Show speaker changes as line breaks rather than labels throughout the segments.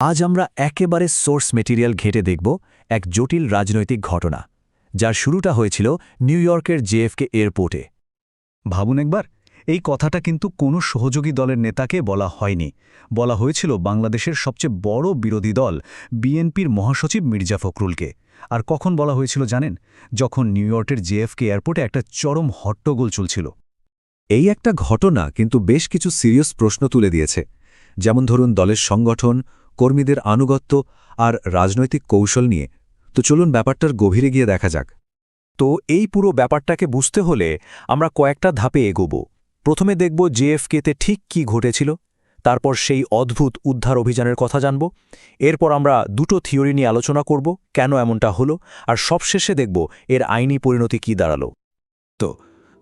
আজ আমরা একেবারে সোর্স মেটেরিয়াল ঘেটে দেখব এক জটিল রাজনৈতিক ঘটনা, যার শুরুটা হয়েছিল নিউ ইয়র্কের জেএফকে এয়ারপোর্টে।
ভাবুন একবার, এই কথাটা কিন্তু কোনো সহযোগী দলের নেতাকে বলা হয়নি। বলা হয়েছিল বাংলাদেশের সবচেয়ে বড় বিরোধী দল বিএনপির মহাসচিব মির্জা ফখরুলকে। আর কখন বলা হয়েছিল জানেন? যখন নিউ ইয়র্কের জেএফকে এয়ারপোর্টে একটা চরম হট্টগোল চলছিল।
এই একটা ঘটনা কিন্তু বেশ কিছু সিরিয়াস প্রশ্ন তুলে দিয়েছে। যেমন ধরুন দলের সংগঠন কর্মীদের আনুগত্য আর রাজনৈতিক কৌশল নিয়ে। তো চলুন ব্যাপারটার গভীরে গিয়ে দেখা যাক।
তো এই পুরো ব্যাপারটাকে বুঝতে হলে আমরা কয়েকটা ধাপে এগোব। প্রথমে দেখব জেএফকেতে ঠিক কি ঘটেছিল, তারপর সেই অদ্ভুত উদ্ধার অভিযানের কথা জানব, এরপর আমরা দুটো থিওরি নিয়ে আলোচনা করব, কেন এমনটা হলো, আর সবশেষে দেখব এর আইনি পরিণতি কি দাঁড়াল।
তো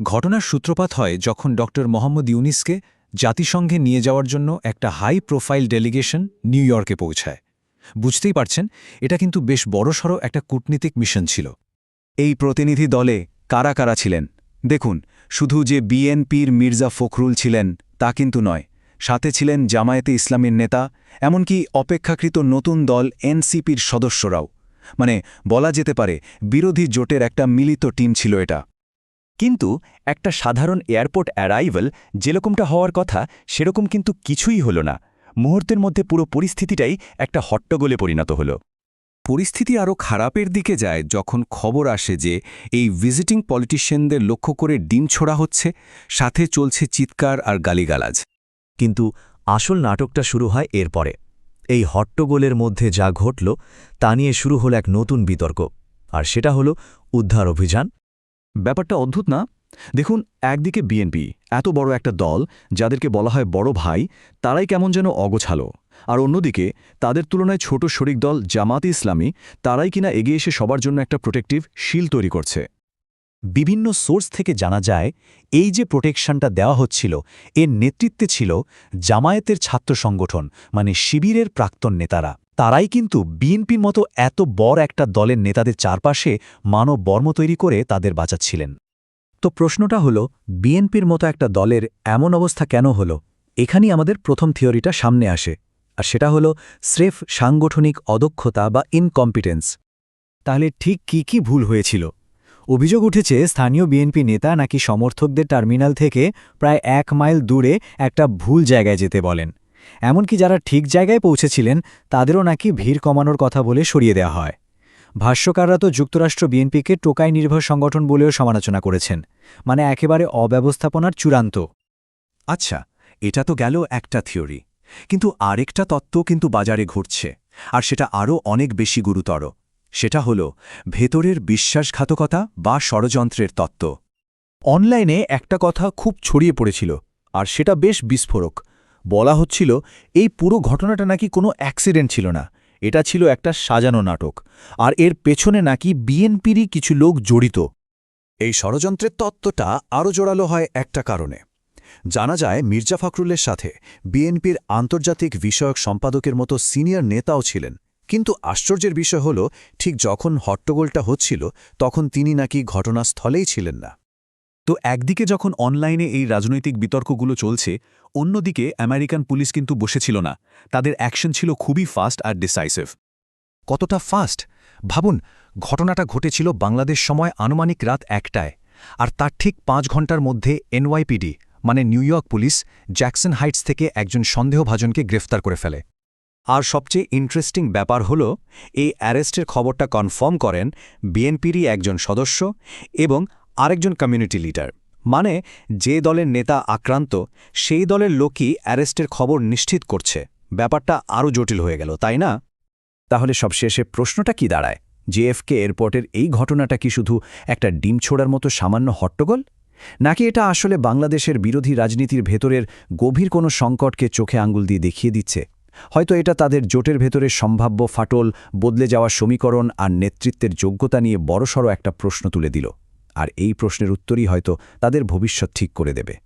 ঘটনার সূত্রপাত হয় যখন ড মোহাম্মদ ইউনিসকে জাতিসংঘে নিয়ে যাওয়ার জন্য একটা হাই প্রোফাইল ডেলিগেশন নিউ ইয়র্কে পৌঁছায়। বুঝতেই পারছেন, এটা কিন্তু বেশ বড়সড় একটা কূটনীতিক মিশন ছিল। এই প্রতিনিধি দলে কারা কারা ছিলেন? দেখুন, শুধু যে বিএনপির মির্জা ফখরুল ছিলেন তা কিন্তু নয়, সাথে ছিলেন জামায়াতে ইসলামের নেতা, এমনকি অপেক্ষাকৃত নতুন দল এনসিপির সদস্যরাও। মানে বলা যেতে পারে, বিরোধী জোটের একটা মিলিত টিম ছিল এটা।
কিন্তু একটা সাধারণ এয়ারপোর্ট অ্যারাইভাল যেরকমটা হওয়ার কথা, সেরকম কিন্তু কিছুই হলো না। মুহূর্তের মধ্যে পুরো পরিস্থিতিটাই একটা হট্টগোলে পরিণত হলো।
পরিস্থিতি আরও খারাপের দিকে যায় যখন খবর আসে যে এই ভিজিটিং পলিটিশিয়ানদের লক্ষ্য করে ডিম ছোড়া হচ্ছে, সাথে চলছে চিৎকার আর গালিগালাজ।
কিন্তু আসল নাটকটা শুরু হয় এরপরে এই হট্টগোলের মধ্যে যা ঘটল, তা নিয়ে শুরু হল এক নতুন বিতর্ক। আর সেটা হল উদ্ধার অভিযান।
ব্যাপারটা অদ্ভুত না? দেখুন, একদিকে বিএনপি এত বড় একটা দল, যাদেরকে বলা হয় বড় ভাই, তারাই কেমন যেন অগোছালো। আর অন্যদিকে, তাদের তুলনায় ছোট শরিক দল জামাত ইসলামী, তারাই কিনা এগিয়ে এসে সবার জন্য একটা প্রোটেক্টিভ শিল তৈরি করছে।
বিভিন্ন সোর্স থেকে জানা যায়, এই যে প্রোটেকশনটা দেওয়া হচ্ছিল, এর নেতৃত্বে ছিল জামায়াতের ছাত্র সংগঠন মানে শিবিরের প্রাক্তন নেতারা। তারাই কিন্তু বিএনপির মতো এত বড় একটা দলের নেতাদের চারপাশে মানব বর্ম তৈরি করে তাদের বাঁচাচ্ছিলেন। তো প্রশ্নটা হলো, বিএনপির মতো একটা দলের এমন অবস্থা কেন হলো? এখানেই আমাদের প্রথম থিওরিটা সামনে আসে, আর সেটা হলো স্রেফ সাংগঠনিক অদক্ষতা বা ইনকম্পিটেন্স
তাহলে ঠিক কি কি ভুল হয়েছিল? অভিযোগ উঠেছে স্থানীয় বিএনপি নেতা নাকি সমর্থকদের টার্মিনাল থেকে প্রায় এক মাইল দূরে একটা ভুল জায়গায় যেতে বলেন। এমনকি যারা ঠিক জায়গায় পৌঁছেছিলেন, তাদেরও নাকি ভিড় কমানোর কথা বলে সরিয়ে দেওয়া হয়। ভাষ্যকাররা তো যুক্তরাষ্ট্র বিএনপিকে টোকাই নির্ভর সংগঠন বলেও সমালোচনা করেছেন মানে একেবারে অব্যবস্থাপনার চূড়ান্ত।
আচ্ছা এটা তো গেল একটা থিওরি। কিন্তু আরেকটা তত্ত্ব কিন্তু বাজারে ঘটছে, আর সেটা আরও অনেক বেশি গুরুতর। সেটা হল, ভেতরের বিশ্বাসঘাতকতা বা ষড়যন্ত্রের তত্ত্ব।
অনলাইনে একটা কথা খুব ছড়িয়ে পড়েছিল, আর সেটা বেশ বিস্ফোরক। বলা হচ্ছিল, এই পুরো ঘটনাটা নাকি কোনো অ্যাক্সিডেন্ট ছিল না। এটা ছিল একটা সাজানো নাটক, আর এর পেছনে নাকি বিএনপিরই কিছু লোক জড়িত।
এই ষড়যন্ত্রের তত্ত্বটা আরও জোরালো হয় একটা কারণে। জানা যায়, মির্জা ফখরুলের সাথে বিএনপির আন্তর্জাতিক বিষয়ক সম্পাদকের মতো সিনিয়র নেতাও ছিলেন। কিন্তু আশ্চর্যের বিষয় হল, ঠিক যখন হট্টগোলটা হচ্ছিল, তখন তিনি নাকি ঘটনাস্থলেই ছিলেন না।
তো একদিকে যখন অনলাইনে এই রাজনৈতিক বিতর্কগুলো চলছে, অন্যদিকে আমেরিকান পুলিশ কিন্তু বসেছিল না। তাদের অ্যাকশন ছিল খুবই ফাস্ট আর ডিসাইসিভ।
কতটা ফাস্ট? ভাবুন, ঘটনাটা ঘটেছিল বাংলাদেশ সময় আনুমানিক রাত একটায়, আর তার ঠিক পাঁচ ঘণ্টার মধ্যে এনওয়াইপিডি মানে New York police, Jackson Heights থেকে একজন সন্দেহভাজনকে গ্রেফতার করে ফেলে। আর সবচেয়ে ইন্টারেস্টিং ব্যাপার হল, এই অ্যারেস্টের খবরটা কনফার্ম করেন বিএনপিরই একজন সদস্য এবং আরেকজন কমিউনিটি লিডার মানে যে দলের নেতা আক্রান্ত, সেই দলের লোকই অ্যারেস্টের খবর নিশ্চিত করছে। ব্যাপারটা আরও জটিল হয়ে গেল, তাই না?
তাহলে সবশেষে প্রশ্নটা কি দাঁড়ায়? জেএফকে এয়ারপোর্টের এই ঘটনাটা কি শুধু একটা ডিম ছোড়ার মতো সামান্য হট্টগোল? নাকি এটা আসলে বাংলাদেশের বিরোধী রাজনীতির ভেতরের গভীর কোনো সংকটকে চোখে আঙ্গুল দিয়ে দেখিয়ে দিচ্ছে? হয়তো এটা তাদের জোটের ভেতরে সম্ভাব্য ফাটল, বদলে যাওয়া সমীকরণ আর নেতৃত্বের যোগ্যতা নিয়ে বড়সড় একটা প্রশ্ন তুলে দিল। আর এই প্রশ্নের উত্তরই হয়তো তাদের ভবিষ্যৎ ঠিক করে দেবে।